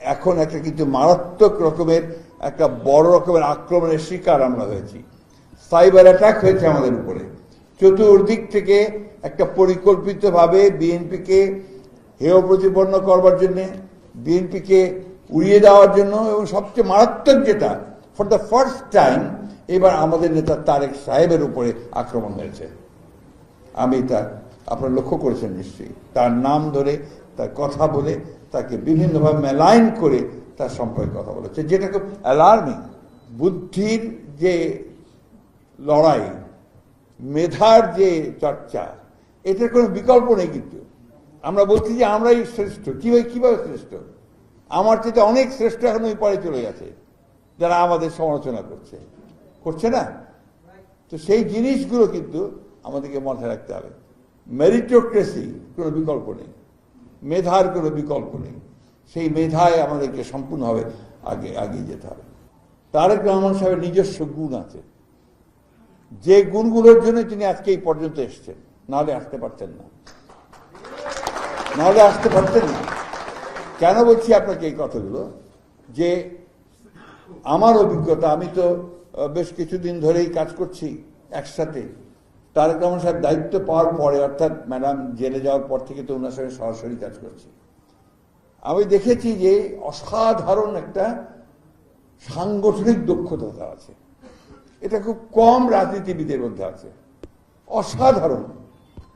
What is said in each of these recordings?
এখন একটা কিন্তু মারাত্মক রকমের, একটা বড় রকমের আক্রমণের শিকার আমরা হয়েছি। সাইবার অ্যাটাক হয়েছে আমাদের উপরে। চতুর্দিক থেকে একটা পরিকল্পিতভাবে বিএনপিকে হেয় প্রতিপন্ন করবার জন্য বিএনপিকে উড়িয়ে দেওয়ার জন্য, এবং সবচেয়ে মারাত্মক যেটা ফর দ্য ফার্স্ট টাইম এবার আমাদের নেতা তারেক সাহেবের উপরে আক্রমণ হয়েছে। আমি তা আপনারা লক্ষ্য করেছেন নিশ্চয়ই। তার নাম ধরে তার কথা বলে, তাকে বিভিন্নভাবে মেলাইন করে তার সম্পর্কে কথা বলেছে যেটা খুব অ্যালার্মিং বুদ্ধির যে লড়াই, মেধার যে চর্চা, এটার কোনো বিকল্প নেই কিন্তু। আমরা বলছি যে আমরাই শ্রেষ্ঠ। কীভাবে কীভাবে শ্রেষ্ঠ? আমার চেয়ে অনেক শ্রেষ্ঠ এখন ওই পরে চলে গেছে, যারা আমাদের সমালোচনা করছে। করছে না? তো সেই জিনিসগুলো কিন্তু আমাদেরকে মাথায় রাখতে হবে। মেরিটোক্রেসি কোনো বিকল্প নেই। মেধার কোনো বিকল্প নেই। সেই মেধায় আমাদেরকে সম্পূর্ণভাবে আগে এগিয়ে যেতে হবে। তারেক রহমান সাহেবের নিজস্ব গুণ আছে। যে গুণগুলোর জন্য তিনি আজকে এই পর্যন্ত এসছেন, নাহলে আসতে পারতেন না। নাহলে আসতে পারতেন না। কেন বলছি আপনাকে এই কথাগুলো? যে আমার অভিজ্ঞতা, আমি তো বেশ কিছুদিন ধরেই কাজ করছি একসাথে। তারেক রহমান সাহেব দায়িত্ব পাওয়ার পরে, অর্থাৎ ম্যাডাম জেলে যাওয়ার পর থেকে তো ওনার সঙ্গে সরাসরি কাজ করছি। আমি দেখেছি যে অসাধারণ একটা সাংগঠনিক দক্ষতা আছে। এটা খুব কম রাজনীতিবিদের মধ্যে আছে। অসাধারণ।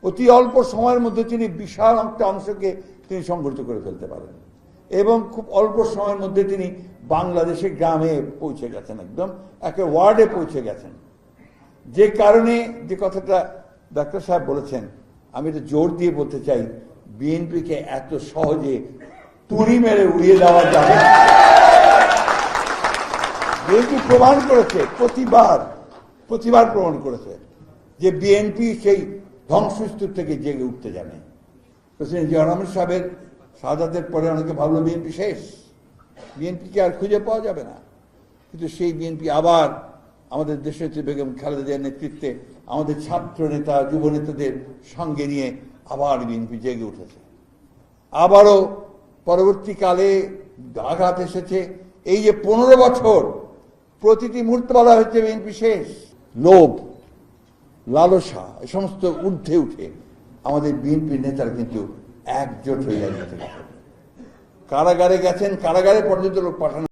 অতি অল্প সময়ের মধ্যে তিনি বিশাল একটা অংশকে তিনি সংগঠিত করে ফেলতে পারেন। এবং খুব অল্প সময়ের মধ্যে তিনি বাংলাদেশের গ্রামে পৌঁছে গেছেন একদম, একে ওয়ার্ডে পৌঁছে গেছেন। যে কারণে যে কথাটা ডাক্তার সাহেব বলেছেন, আমি এটা জোর দিয়ে বলতে চাই, বিএনপিকে এত সহজে তুড়ি মেরে উড়িয়ে দেওয়া যাবে বিএনপি প্রমাণ করেছে, প্রতিবার প্রতিবার প্রমাণ করেছে যে বিএনপি সেই ধ্বংসস্তূপ থেকে জেগে উঠতে জানে। প্রেসিডেন্ট জিয়া রহমান সাহেবের শাহাদাতের পরে অনেকে ভাবলো বিএনপি শেষ। বিএনপিকে আর খুঁজে পাওয়া যাবে না। কিন্তু সেই বিএনপি আবার আমাদের দেশনেত্রী বেগম খালেদা জিয়ার নেতৃত্বে আমাদের ছাত্র নেতা, যুব নেতাদের সঙ্গে নিয়ে আবার বিএনপি জেগে উঠেছে। আবারও পরবর্তীকালে আঘাত এসেছে। এই যে পনেরো বছর প্রতিটি মুহূর্তে বলা হচ্ছে বিএনপি শেষ। লোভ, লালসা, এ সমস্ত ঊর্ধ্বে উঠে আমাদের বিএনপির নেতারা কিন্তু একজোট হয়ে দাঁড়িয়েছে কারাগারে গেছেন, কারাগারে পর্যন্ত লোক পাঠানো